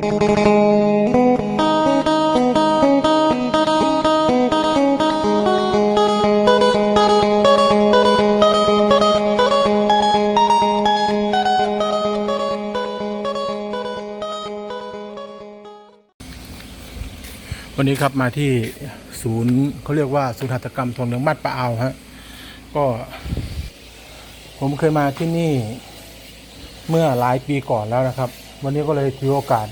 วันนี้ครับมาที่ศูนย์เขาเรียกว่าศูนย์หัตถกรรมทองเหลืองบ้านปะอาวฮะก็ผมเคยมาที่นี่เมื่อหลายปีก่อนแล้วนะครับ วันนี้ก็เลยถือโอกาส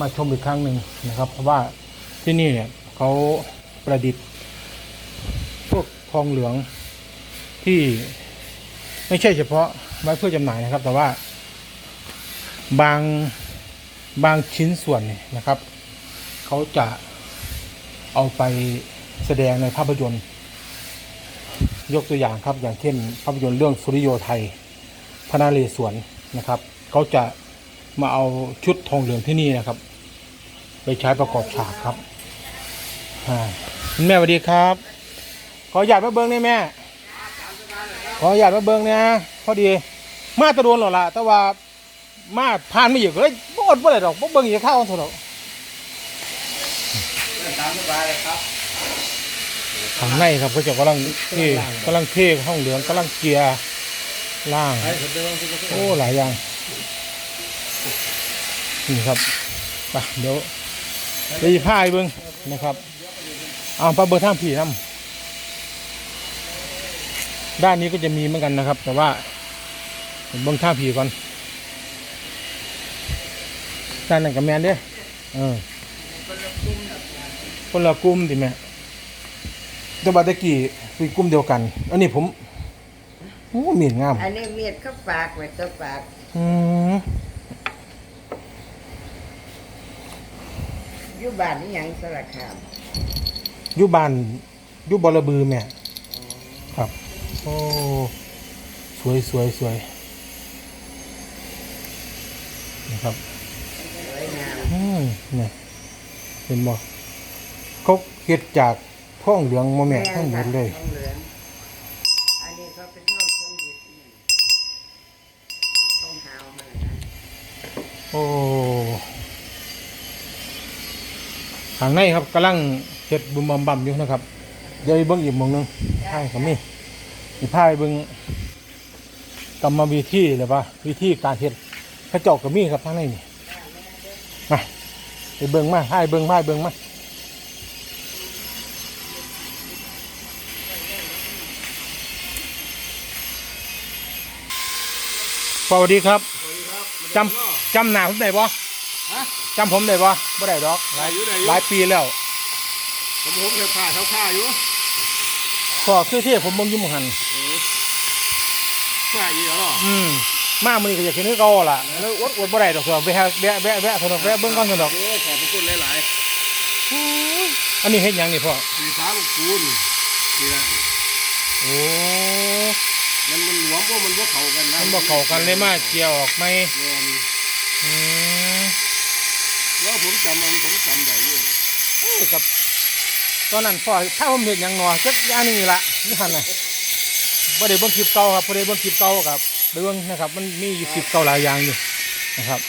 มาชมอีกครั้งหนึ่งนะครับ เพราะว่าที่นี่เนี่ยเขาประดิษฐ์พวกทองเหลืองที่ไม่ใช่เฉพาะไว้เพื่อจำหน่ายนะครับ แต่ว่าบางบางชิ้นส่วนเนี่ยนะครับ เขาจะเอาไปแสดงในภาพยนตร์ ยกตัวอย่างครับอย่างเช่น ภาพยนตร์เรื่องสุริโยไทยพระนาเรศวรนะครับ เขาจะมาเอาชุดทองเหลืองที่นี่นะครับ ไปใช้ประกอบฉากครับอ่าคุณแม่สวัสดีครับ ขออยากมาเบิ้งนี่แม่ ขออยากมาเบิ้งเนี่ยพอดี มาตะโดนหรอล่ะแต่ว่ามาผ่านไม่อยู่ก็เลยบ่อดบ่ได้ดอกบ่เบิ้งอีกข้าวเท่าดอกตามสบายเลยครับข้างในครับเขาจะกำลังเทกำลังเทห้องเหลืองกำลังเกียร์ล่างให้ผมเดินทุกคนโอ้หลายอย่างนี่ครับไปเดี๋ยว ไปพายเบิ้งนะครับเอาปลาเบอร์ท่ามผีน้ำด้านนี้ก็จะมีเหมือนกันนะครับ แต่ว่าเบิ้งท่าผีก่อนด้านนั้นกับแมนเด้อเออคนละกลุ่มดิแม่แต่ว่าตะกี้คือกลุ่มเดียวกัน อันนี้ผมโอ้มีดงาม อันนี้เมียดเขาฝากไว้ตัวฝาก อืม อยู่ บ้านนี่ยังสระคามอยู่บ้านอยู่บอระบือแม่ครับ โอ้สวยสวยสวยนะครับสวยงามอืมเนี่ยเห็นบ่เขาเฮ็ดจากท่องเหลืองโมแม่ทั้งหมดเลยทองเหลืองอันนี้เขาเป็นทองสมเด็จนี่ทองหาวมานะโอ้ ทางในครับกำลังเฮ็ดบุมบำบัมอยู่นะครับเดี๋ยวอีกเบิ่งอีกมองหนึงใช่ครับนี่อีพายเบิ่งกรรมวิธีหรือว่าวิธีการเฮ็ดกระจอกกับมีครับทางในนี่มาไปเบิ่งมาให้เบิ่งมาให้เบิ่งมาสวัสดีครับจำจำหนาผมได้บ่ ฮะจำผมได้บ่บ่ได้ดอกหลายได้อยู่ได้อยู่ หลายปีแล้วผมผมเคยผ่าเท้าข้าอยู่ก็คือที่ผมเบิ่งอยุ่หมองหันข้าอยู่เหรออืมมามื้อนี้ก็อยากเห็นคือเก่าล่ะแล้วอดอดบ่ได้ดอกเถอะแวะแวะแวะแวะเถอะดอกแวะเบิ่งก่อนเถอะดอกโอ้ขอบพระคุณหลายอันนี้เฮ็ดหยังนี่พ่อๆสีฟ้ามันคูณนี่นะโอ้มันมันหลวมเพราะมันบ่เข้ากันนะมันบ่เข้ากันเลยมาเกี่ยวออกไหมแม่นอืมแล้ว ผมจำมันผมจำได้อยู่เอ้ยกับตอนนั้นพ่อถ้าผมเฮ็ดหยังหนอจักอย่างหนึงนี่ละนี่หันนะบ่ได้เบิ่งคลิปเก่าครับบ่ได้เบิ่งคลิปเก่าครับไปเบิ่งนะครับ มันมีอยู่คลิปเก่าหลายอย่างอยู่นะครับ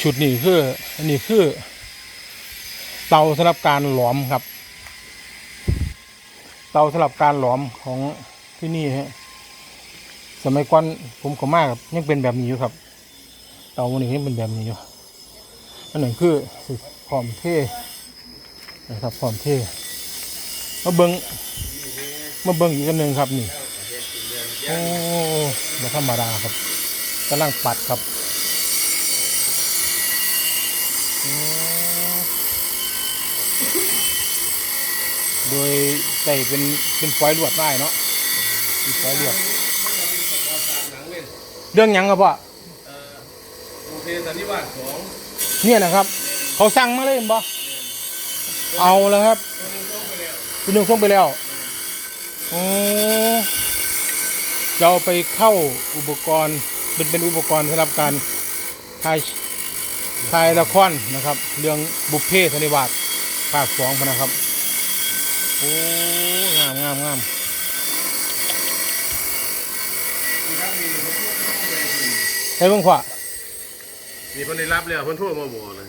ชุดนี้คืออันนี้คือเตาสำหรับการหลอมครับ เตาสำหรับการหลอมของที่นี่ฮะ สมัยก่อนผมก็มากครับยังเป็นแบบนี้อยู่ครับ เตามันนี้ยังเป็นแบบนี้อยู่อันหนึ่งคือสิพร้อมเท่นะครับพร้อมเท่มาเบิงมาเบิงอีกอันหนึ่งครับนี่โอ้ไม่ธรรมดาครับกำลังปัดครับโดยใส่เป็นเป็นฟอยล์ลวดได้เนาะเป็นฟอยล์ลวด เรื่องหยังครับพ่อโอเคสันนิวาสสองเนี่ยนะครับ เขาสั่งมาเลยเห็นบ่เอาแล้วครับพี่นุ่งส่งไปแล้วโอ้จะเอาไปเข้าอุปกรณ์เป็นเป็นอุปกรณ์สำหรับการถ่ายถ่ายละครนะครับ เรื่องบุพเพสันนิวาสภาคสองพะนะครับโอ้งามงามงามครับมีคนทั่วไปเลย ใช่เบิ่งพ่อมีคนได้รับแล้วคนทั่วมาบอกเลย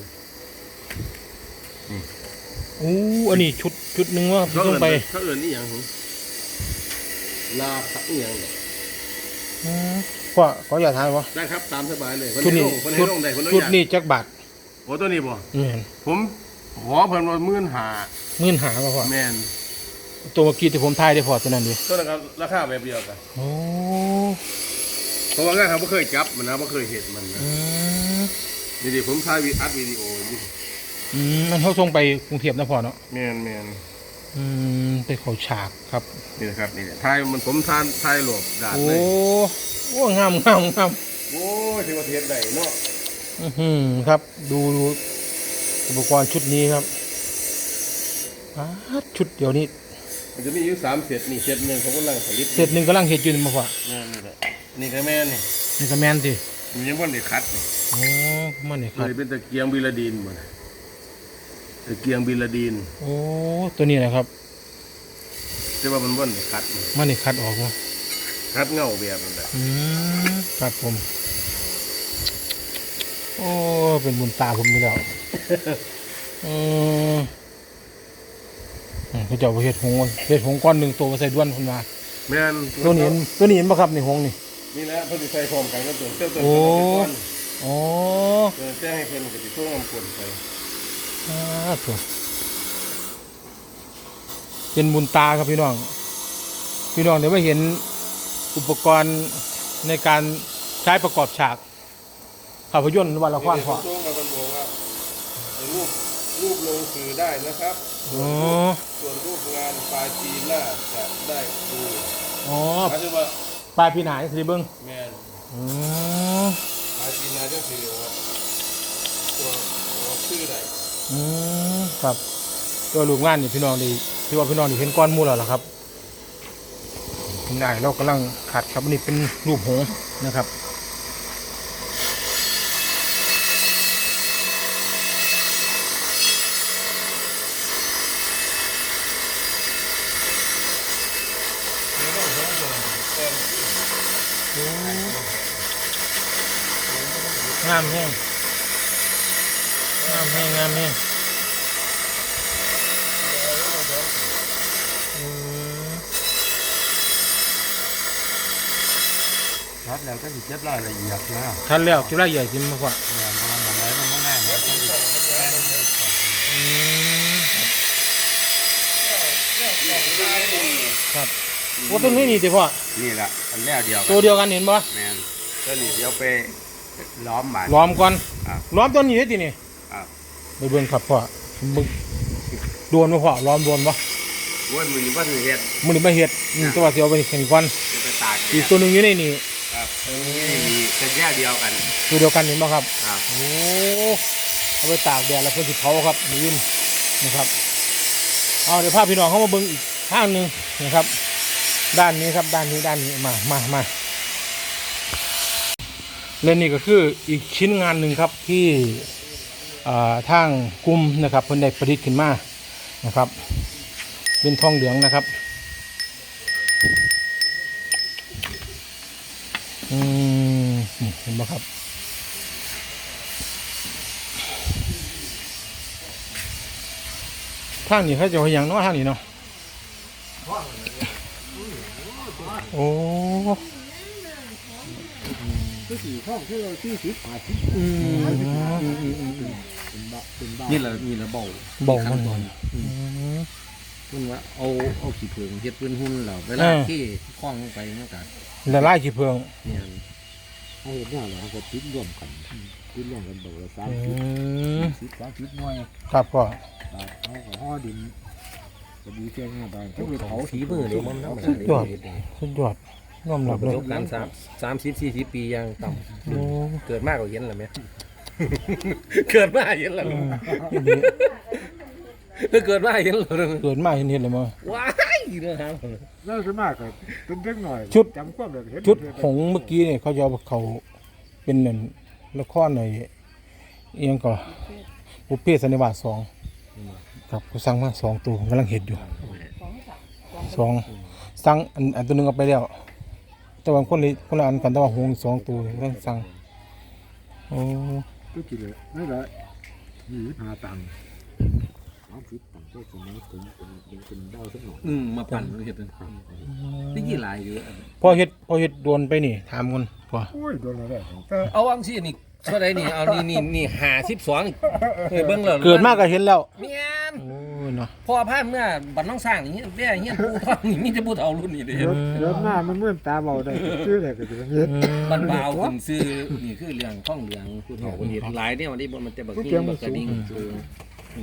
อู้อันนี้ชุดชุดหนึงว่าที่เขาต้เอื่อนงไปเขาเอื่นนี่อย่างหึลาสักอหย่างเนี่ยอืมพ่อขออย่าทานวะได้ครับตามสบายเลยคนชุดให้นี้ลงคนให้ชุดลงได้คนละชุดอย่างนี้จักบาทโอ้ตัวนี้บ่นี่นผมขอเพิ่นว่ามื่นหามื่นหาป่ะพ่อแมนตัวเมื่อกี้ที่ผมทายได้พอตัวนั้นดิตัวนั้นก็ราคาแบบเดียวกันโอ้เพ ราะว่างานเขาไม่เคยจับมันนะไม่เคยเห็นมันนะอืมนี่ดิผมถ่ายวีอัดวิดีโออยู่อืมมันเขาส่งไปกรุงเทพนะพ่อเนาะแมนแมนอืมไปเขาฉากครับ นี่นะครับนี่แหละถ่ายมันผมถ่ายถ่ายโหลบดาดโอ้เลยโอ้งามงามงามโอ้ยถือว่าเทียนใดเนาะอื้อหือครับ ดูดูอุปกรณ์ชุดนี้ครับป๊าดชุดเดี๋ยวนี้มันจะมีอยู่สามเซตนี่เซตหนึ่งเขากำลังผลิตเสร็จหนึ่งกำลังเห็ดอยู่นี่มาพ่อนั่นนี่แหละ นี่ก็แม่นนี่นี่ก็แมนสิมันยังบ่ได้คัดนี่โอ้มันนี่คมัรับนเป็นตะเกียงบิลาดีนหมดตะเกียงบิลาดีนโอ้ตัวนี้นะครับ แต่ว่ามันบ่ได้คัดนี่มันนี่คัดออกวะคัดเงาแบบนั่นแหละอืมครับผม โอ้ เป็นบุญตาผมนี่แล้วอืมอืมเขาเจ้าไปเห็ดหงส์เห็ดหงส์ก้อนหนึ่งตัวใส่ด้วนคนมาแม่นตัวนี้เห็นตัวนี้เห็นปะครับในหงส์นี่ นี่แหละเพิ่นสิใส่พร้อมกันกับตัวเจ้าตัวโอ้ตัวนี้อ๋อเออแจ้งให้เพิ่นก็สิส่งน้ำกลไปอ่าถูกเป็นบุญตาครับพี่น้อง พี่น้องเดี๋ยวไปเห็นอุปกรณ์ในการใช้ประกอบฉากภาพยนตร์วันละครพอส่งมาเป็นบอกว่ารูปรูปลงสื่อได้นะครับอ๋อส่วนรูปงานปลายปีหน้าจะได้ดูอ๋อหมายถึงว่า ปลายพี่หนาสิเบิ้งแม่นอ๋อปลายปีหน้าจะสื่อว่าตัวตัวชื่อใดอืมครับ ตัวลูกงานนี่พี่น้องดีที่ว่าพี่น้องดีเห็นก้อนหมูแล้วล่ะครับคุณนายเรากำลังขัดครับอันนี่เป็นรูปหงส์นะครับ งามแห้งงามแห้งงามแห้งอืมชัดแล้วก็สิเจ็บรายละเอียดแล้วทันแล้วคิดว่าใหญ่จริงมากกว่างานประมาณนั้นมันไม่ง่ายนะต้องอืมครับว่าต้นนี้นี่สิพ่อนี่แหละอันแรกเดียวกัตัวนเดียวกันเห็นปะแมนตัวนี้เดี๋ยวไป ล้อมบาดล้อมก่อนครับล้อมต้นนี้ได้ทีนี่ครับ ไปเบิ่งครับพ่อมึงโดนไหมพ่อล้อมโดนปะวนมือว่าถือเห็ด มันนี่มาเห็ดอืมแตัวาเสียวไปเห็นควันจะไปตากอีกตัวหนึ่งอยู่ในนี่ครับนี่มีเป็นแยกเดียวกันตัวเดียวกันเห็นปะครับ ครับโอ้เอาไปตากแดดแล้วเพื่อสิเผาครับนี่วินนะครับเอาเดี๋ยวพาพี่น้องเข้ามาเบิ่งอีกข้างหนึ่งนะครับ ด้านนี้ครับด้านนี้ด้านนี้มามามา และนี่ก็คืออีกชิ้นงานหนึ่งครับที่ทางกลุ่มนะครับเพิ่นได้ประดิษฐ์ขึ้นมานะครับ เป็นทองเหลืองนะครับอืมนี่เห็นไหมครับทางนี้เขาจะเอาอย่างเน้อ ทางนี้เนาะโอ้อืมนี่แหละนี่แหละเบาเบามันตอืมมันว่าเอาเอาขี้ผึ้งเฮ็ดเป็นหุ่นแล้วเวลาที่คล้องลงไปมันก็ละลายขี้เพืองเนี่ยเอาเห็นเนี่ยเราก็ติดร่วมกันติดร่วมกันบอกว่าสามอืสิบมสิบสามสิบหน่วยครับพ่อเอาก็ห่อดินก็ดีแค่หนี้ไปเขาไปเผาฝีมือร์เลยมันเอาทำสุดยอดสุดยอด น้อมรับปเลระยสบการณ์สามสามสิบสี่สิบปียังต่โอ้ำเกิดมากกว่าเย็นหรือไหมเกิดมาเย็นหรืออืมอีนี่เกิดมาเย็นหรือเกิดมาเห็นเห็นเลยมั้งว้ายเรื่องครับน่าจะมากเลยเป็นเล็กหน่อยชุด จำความได้เห็นชุดหงส์เมื่อกี้เนี่ยเขาจะเอาเขาเป็นหนึ่งละครในเอียงก็บุพเพสันนิวาสสองครับเขาสั่งมาสองตัวกำลังเห็ดอยู่สองสั่งอันอันตัวหนึงเอาไปแล้ว แต่แต่ว่าคนละคนละอันกันแต่ว่าหงสองตัวเรื่องสั่งโอ้ก็กินเลยไม่ละยี่สิบห้าตังค์สามสิบตังค์ก็สมมติเป็นเป็นเป็นเป็นดาวสักหน่อยอืมมาปั่นเห็ดนั่นที่กี่หลายอยู่พอเฮ็ดพอเฮ็ดโดนไปนี่ถามคนพอโอ้ยโดนอะไรแต่เอาอังสินี่เท่าไรนี่เอานี่นี่นี่หาสิบสองเฮ้ยเบิ้งแล้วเกิดมากก็เห็นแล้วเมียนโอ้ ยเนาะพ่อพานเมื่อบัดน้องสร้างนี่เบี้ยเฮียนปูทองนี่มีแต่ปูเฒ่ารุ่นนี้เด้เดี๋ยวเดี๋ยวหน้ามันเหมื่อนตาเบาได้ชื่ออะไรก็จะเป็นเงี้ยบันบาวขึ้นซื้อนี่คือเรื่องข้องเหลืองผู้เฒ่าคนเฮ็ดหลายเนี่ยวันนี้บ่มันจะบักกิ้งบักกระดิ่งสูง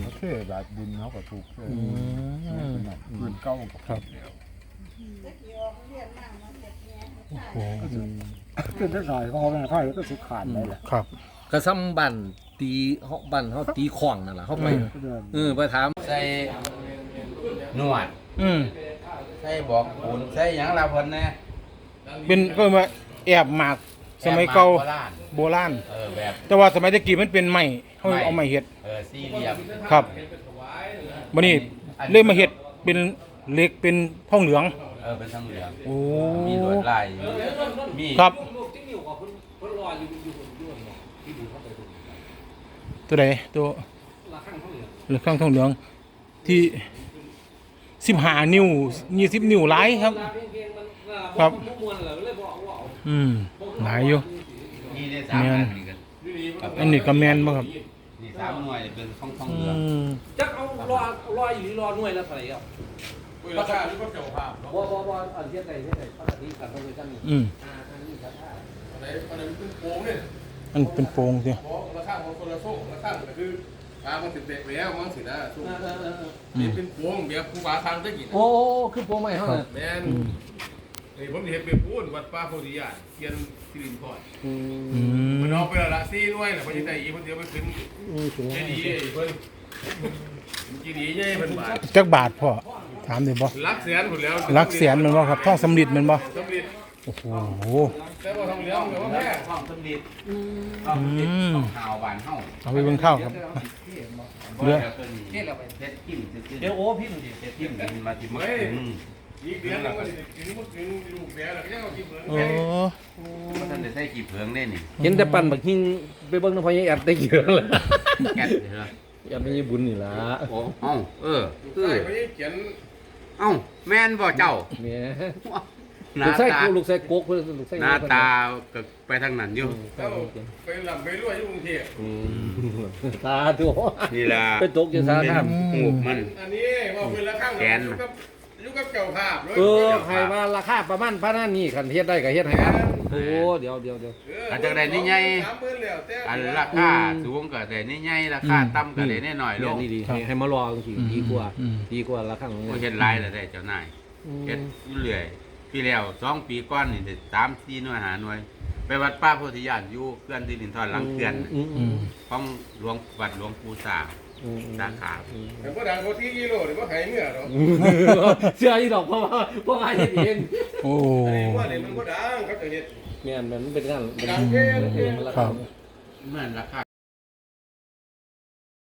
โอเคแบบบุญเขาก็ถูกเอืมงินเก้ากับครับโอ้โหเป็นได้สายเขาเป็นค่ายก็สุขขาดได้แหละครับกระซ้ำบัน ตีเฮาบันเฮาตีข้องนั่นล่ะเฮาไปก็เดินเออไปถามใส่นวด อืมใส่บอกปูนใส่หยังลาเพิ่นแน่เป็นก็มาแอบหมากสมัยเก่าแอบมโบราณโบราณเออแบบแต่ว่าสมัยตะกี้มันเป็นไม้เขาไม้เอาไม้เฮ็ดเออสี่เหลี่ยมครับวันนี้เลยมาเฮ็ดเป็นเหล็กเป็นทองเหลือง เออเป็นทองเหลืองโอ้มีลวดลายมีครับ ตัวใดตัวเหลือข้างทองเหลืองที่สิบห้านิ้วยี่สิบนิ้วหลายครับ ครับอืมหลายอยู่มีได้สามอันนี่กันอันนี้ก็แมนบ่ครับนี่สามหน่วยเป็นทองทองอืเหลืองมจักเอารอรออยู่รอหน่วยละเท่าไหร่ครับราคาหรือว่าเจ้าภาพบ่บ่บ่อันเฮ็ดได้เฮ็ดได้ปกติกันต้องไปจังนี่อืมอ่าอันนี้ครับอันไหนอันไหนมันเป็นโป่งเนี่ย อันเป็นโปร่งสิเพราะราคาของคนละโซ่ราคาก็คือทางมันติดเด็กแล้วมันสินะช่วงอืนี่มเป็นโป่งแบบครูบาทางได้กี่โอ้คือโปรใหม่เฮาน่ะแม่นอืมนี่ผมเห็นเป็นปูนวัดป่าโพธิญาณเทียนสิรินทรอืมันมเอาไปและละซี่ด้วยแหละเพราะยังได้อีกคนเดียวไปขึ้นเจดีย์ไอ้เพิ่นเจดีย์ใหญ่เพิ่นบาทจักบาทพ่อถามได้บ่ลักแสนหมดแล้วลักแสนแมันบ่ครับทองสำริดแมันบ่สำเร็จ โอ้โห แต่ว่าทองเหลืองก็ว่าแพงทองสำลีทองสำลีอืมทองขาวบานเฮาเอาไปเบิ่งข้าวครับ เลืเลืออดเฮ็ดแล้วไปเฮ็ดกินซื่อๆเดี๋ยวโอ้พี่มันดิเฮ็ดกินกินมาที่มื้ออืมอีกเดือนนึงมันสิกินมันกินลูกแม่แล้วก็ยังเอากินเหมือนโอ้กันบ่ทันได้ใส่ขี้เผืองได้นี่เห็นแต่ปั่นบักหิงไปเบิ่งน้ำพอยายแอดได้เยอะเลยแก๊สเหรอแอดไม่ใช่บุญนี่ล่ะโอ้เอ้าเออลูกเอชายอเขายังเขียนเอ้าแม่นบ่เจ้าแหม่ หลูน้ากไส้ตากูลูกไส้กกเพิ่นลูกไส้หน้าตาก็ไปทางนั้นอยู่เจ้าไปลำไปรวยอยู่กรุงเทพอืมตาตัวนี่ล่ะไปตกอยู่ซาเป็นน้ำหูกมัน อันนี้ว่าเป็นละข้างแกนอยู่กับอยู่กับเจ้าภาพเลยเออใครว่าราคาประมาณปานนั้นนี่คันเฮ็ดได้ก็เฮ็ดให้ครับโอ้เดี๋ยวเดี๋ยวเดี๋ยว อาจจะได้นี่ไง สามหมื่นแล้วแต่อันราคาสูงก็ได้นี่ใหญ่ราคาต่ำก็ได้น้อยๆลเดี๋ยวงนี่ดีให้ให้มารอจังซี่ดีกว่าอืมดีกว่าราคาของบ่เฮ็ดหลายแล้วได้เจ้านายเฮ็ดอยู่เรื่อย ปีแล้วสองปีก่อนนี่ได้สามสี่หน่วยหาหน่วย ไปวัดป้าโพธิญาณอยู่เขื่อนที่ดินทอนหลังเขื่อนอืมอืมของหลวงวัดหลวงปู่สาอืมสาขาแต่พอดังโคที่กิโลหรือว่าไข่เมื่อหรอเชื่ออีดอกเพราะว่าเพราะว่าเฮ็ดเองโอ้ไอ้ว่าเนี่ยมันก็ดังเขาจะเห็ดแม่นมันเป็นงานเป็นดังางนเพ่งเป็นราครัคาบเหมือนราคา